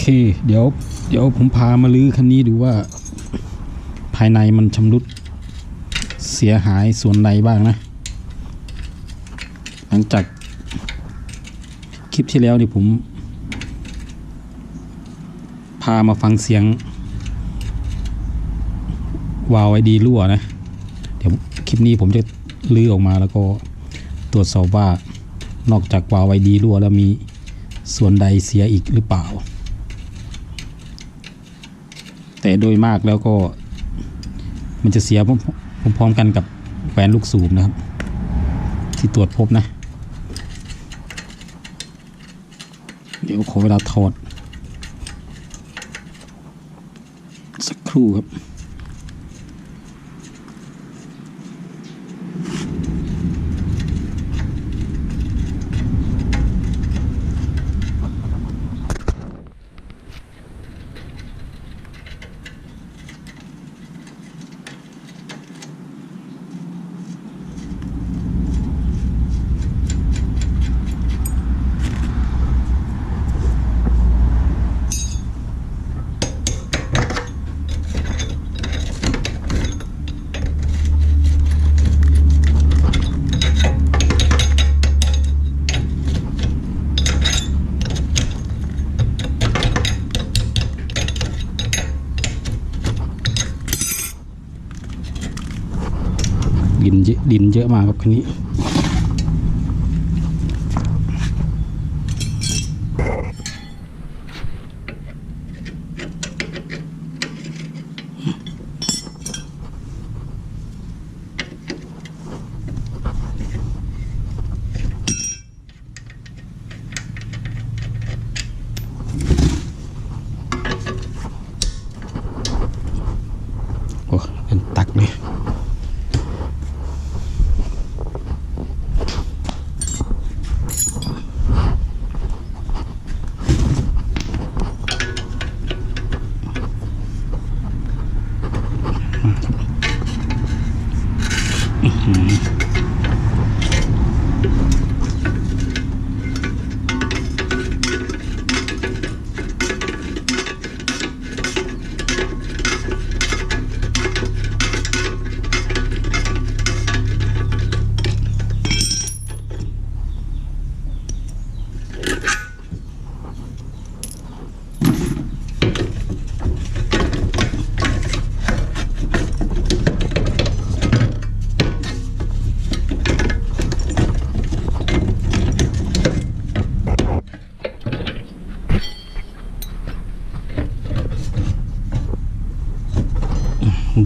เค เดี๋ยว เดี๋ยวผมพามาลื้อคันนี้ดูว่า ภายในมันชำรุด เสียหายส่วนใดบ้างนะ หลังจากคลิปที่แล้วนี่ผม พามาฟังเสียง วาวไอดีรั่วนะ เดี๋ยวคลิปนี้ผมจะลื้อออกมาแล้วก็ตรวจสอบว่านอกจากวาวไอดีรั่วแล้วมีส่วนใดเสียอีกหรือเปล่า แต่โดยมากแล้วก็ มันจะเสียพร้อมๆกันกับแหวนลูกสูบนะครับ ที่ตรวจพบนะ เดี๋ยวขอเวลาถอด สักครู่ครับ ดินเยอะดินเยอะมากครับคันนี้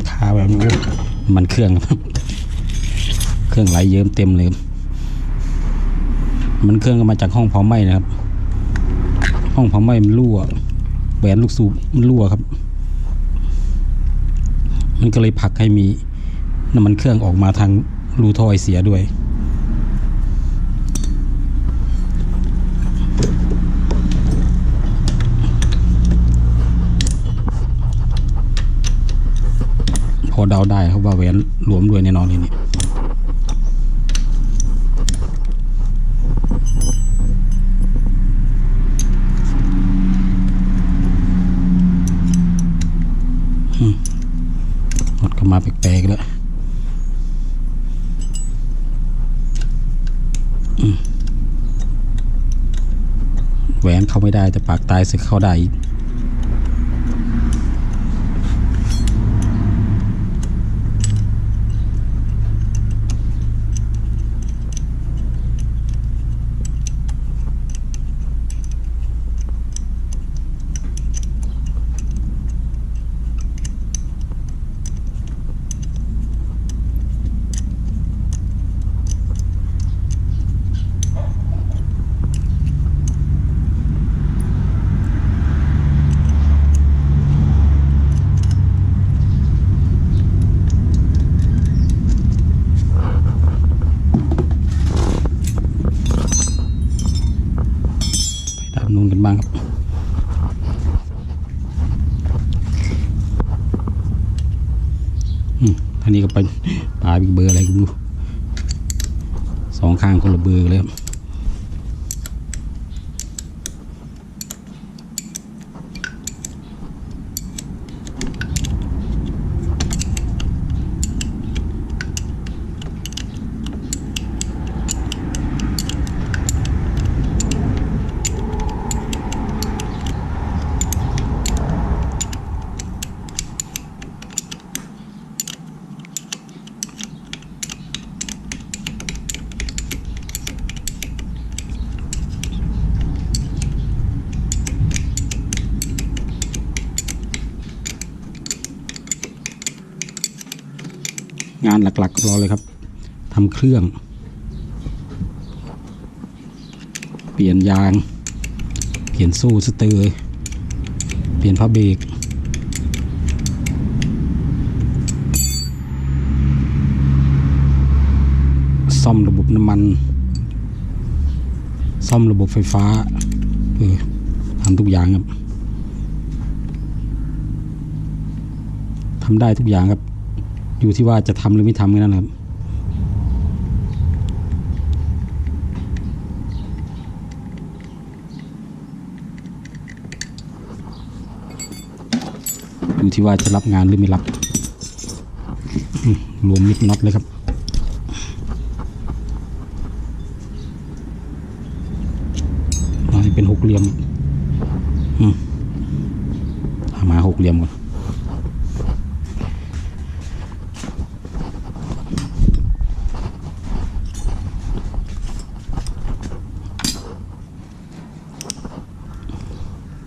ทาแบบนี้มันเครื่องเครื่องไหลเยิ้มเต็มเลยมันเครื่องก็มาจากห้องเผาไหม้นะครับ ห้องเผาไหม้มันรั่วแหวนลูกสูบมันรั่วครับ มันก็เลยผลักให้มีน้ำมันเครื่องออกมาทางรูท่อไอเสียด้วย อเดาได้ครับว่าแหวนหลวมด้วยแน่นอนนี่นี่อืมรถก็มาแปลกๆแล้วแหวนเข้าไม่ได้แต่ปากตายสึกเข้าได้อีกไปด้ งานหลักๆของเราเลยครับทำเครื่อง เปลี่ยนยาง เปลี่ยนโซ่สเตอร์เปลี่ยนผ้าเบรกซ่อมระบบน้ำมัน ซ่อมระบบไฟฟ้าเออทำทุกอย่างครับทำได้ทุกอย่างครับ อยู่ที่ว่าจะทำหรือไม่ทำแค่นั้นครับอยู่ที่ว่าจะรับงานหรือไม่รับรวมมิดน็อตเลยครับเป็นหกเหลี่ยม อืมมาหกเหลี่ยมก่อน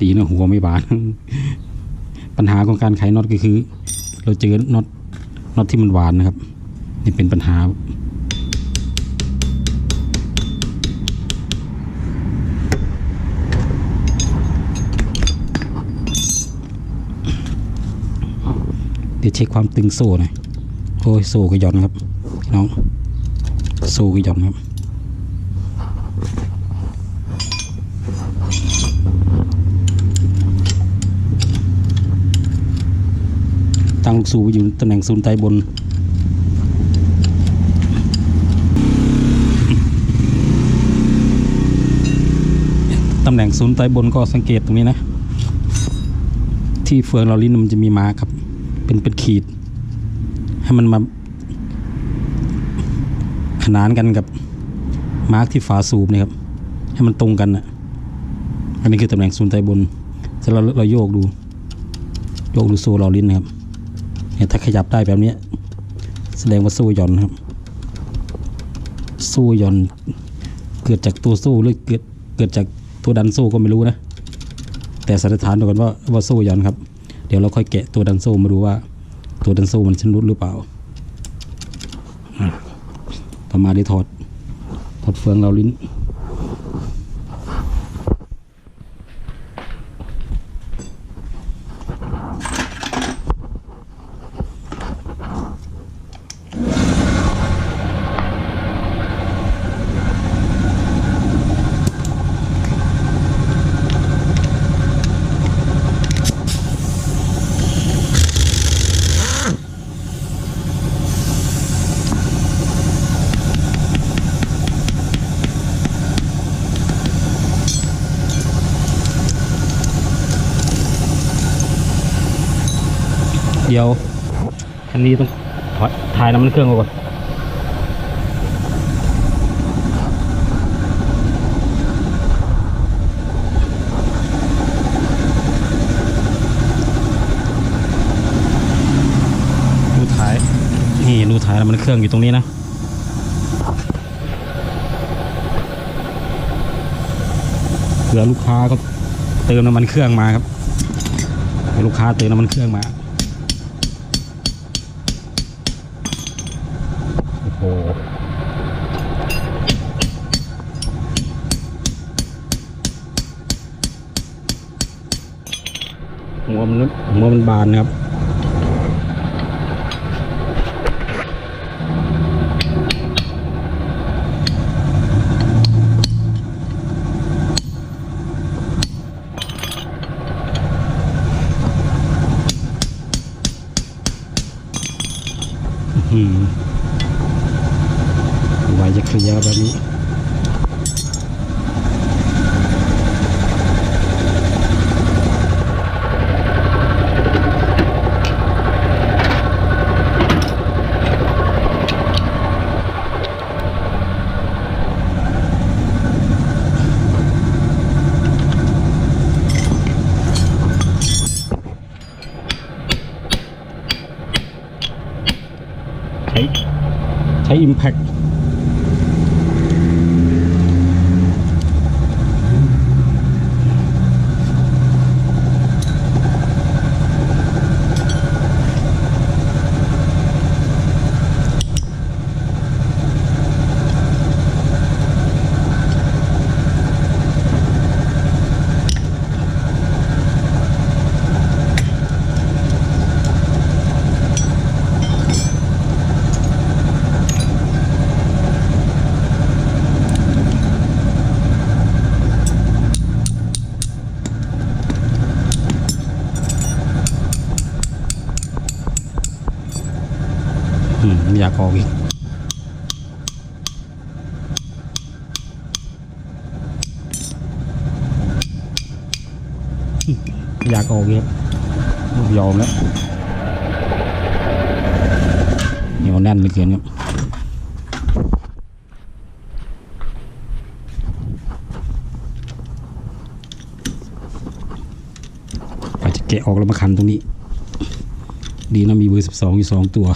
ตีนะหัวไม่บานปัญหาของการไขน็อตก็คือ เราเจอน็อตน็อตที่มันหวานนะครับ นี่เป็นปัญหา เดี๋ยวเช็คความตึงโซ่หน่อยโอ้ยโซ่ก็หย่อนครับน้องโซ่ก็หย่อนครับ ตั้งลูกสูบไว้อยู่ตำแหน่งศูนย์ไตบนตำแหน่งศูนย์ไตบนก็สังเกตตรงนี้นะ ที่เฟืองเราลิ้นมันจะมีมาร์คครับ เป็นเป็นขีด ให้มันมาขนานกันกับมาร์คที่ฝาสูบนี่ครับ ให้มันตรงกันนะอันนี้คือตำแหน่งศูนย์ไตบนจแล้วเราโยกดู โยกดูโซ่เราลิ้นนะครับ เนี่ยถ้าขยับได้แบบนี้ แสดงว่าโซ่หย่อนครับโซ่หย่อน เกิดจากตัวโซ่หรือเกิดเกิดจากตัวดันโซ่ก็ไม่รู้นะ แต่สันนิษฐานดูกันว่าว่าโซ่หย่อนครับ เดี๋ยวเราค่อยแกะตัวดันโซ่มาดูว่า ตัวดันโซ่มันชำรุดหรือเปล่าอะมาได้ถอดถอดเฟืองเราลิ้น ดี๋ยวคันนี้ต้องถ่ายน้ำมันเครื่องก่อนรูถ่ายนี่รูถ่ายน้ำมันเครื่องอยู่ตรงนี้นะเผื่อลูกค้าก็เติมน้ำมันเครื่องมาครับลูกค้าเติมน้ำมันเครื่องมา โอ้โหหัวมันหัวมันบานนะครับ ใช้ Impact อยากออกอีกอยากออกอีกครับยอมแล้วเหนียวแน่นเลือเกินครับอาจจะแกะออกแล้วมาคันตรงนี้ ดีนะมีเบอร์สิบสองอยู่สองตัว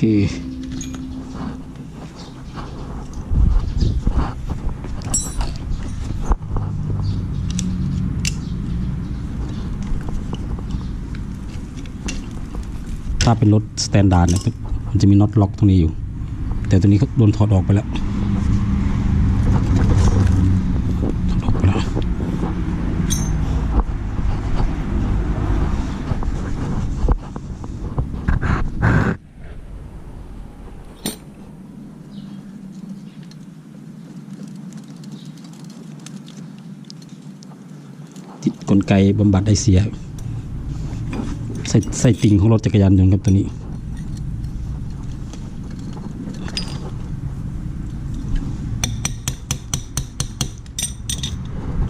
ถ้าเป็นรถสแตนดาร์ดเนี่ยมันจะมีน็อตล็อกตรงนี้อยู่ แต่ตัวนี้ก็โดนถอดออกไปแล้วถอดออกไปแล้ว ติดกลไกบำบัดไอเสียใส่ใส่ติ่งของรถจักรยานยนต์ครับตัวนี้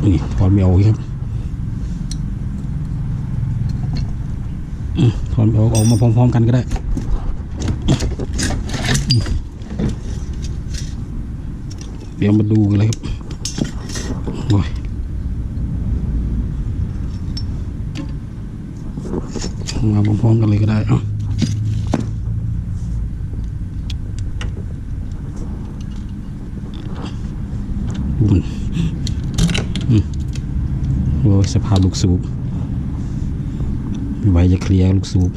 นี่ถอดไม่ออกอีกครับถอดไม่ออกออกมาพร้อมๆกันก็ได้เดี๋ยวมาดูกันเลยครับโอ้ย มาพร้อมๆกันเลยก็ได้เอะดูมันโอ้สภาพลูกสูบไม่ไหวจะเคลียร์ลูกสูบ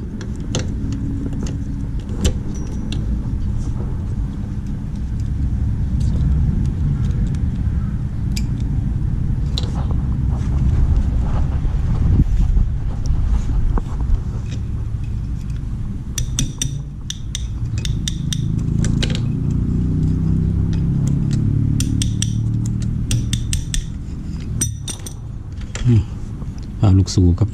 สูบครับ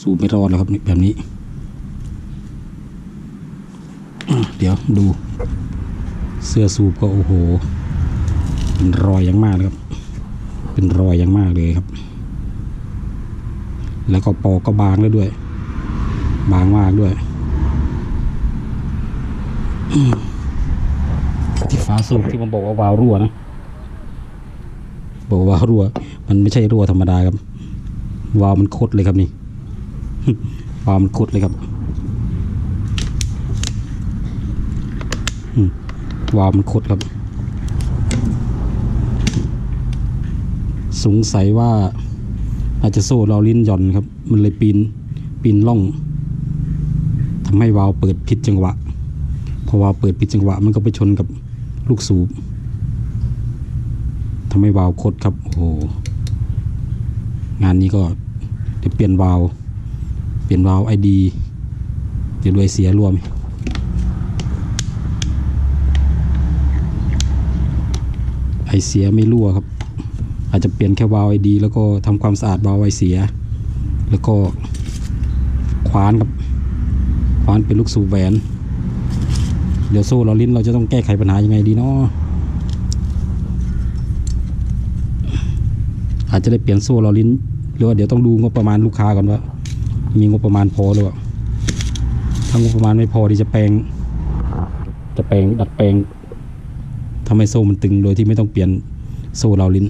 สูบไม่รอดแล้วครับนี่แบบนี้ เดี๋ยวดู เสื้อสูบก็โอ้โห เป็นรอยอย่างมากเลยครับ เป็นรอยอย่างมากเลยครับ แล้วก็ปอกก็บางแล้วด้วย บางมากด้วยที่ฝาสูบที่มันบอกว่าวาล์วรั่วนะ บอกว่าวรั่ว มันไม่ใช่รั่วธรรมดาครับวาวมันคดเลยครับนี่วาวมันคดเลยครับวาวมันคดครับ สงสัยว่า อาจจะโซ่เราลิ้นหย่อนครับ มันเลยปีนปีนล่องทำให้วาวเปิดผิดจังหวะพอวาวเปิดผิดจังหวะ มันก็ไปชนกับลูกสูบ ทำให้วาล์วคดครับโอ้โหงานนี้ก็เดี๋ยวเปลี่ยนวาล์วเปลี่ยนวาล์วไอดีเดี๋ยวด้วยเสียรวมไอเสียไม่รั่วครับ อาจจะเปลี่ยนแค่วาล์วไอดีแล้วก็ทำความสะอาดวาล์วไอเสีย แล้วก็คว้านครับคว้านเป็นลูกสูบแหวน เดี๋ยวโซ่เราลิ้นเราจะต้องแก้ไขปัญหายังไงดีเนาะ อาจจะได้เปลี่ยนโซ่เราลิ้น หรือว่าเดี๋ยวต้องดูงบประมาณลูกค้าก่อนว่า มีงบประมาณพอหรือเปล่าถ้างบประมาณไม่พอที่จะแปลง จะแปลงดัดแปลงทำให้โซ่มันตึงโดยที่ไม่ต้องเปลี่ยนโซ่เราลิ้น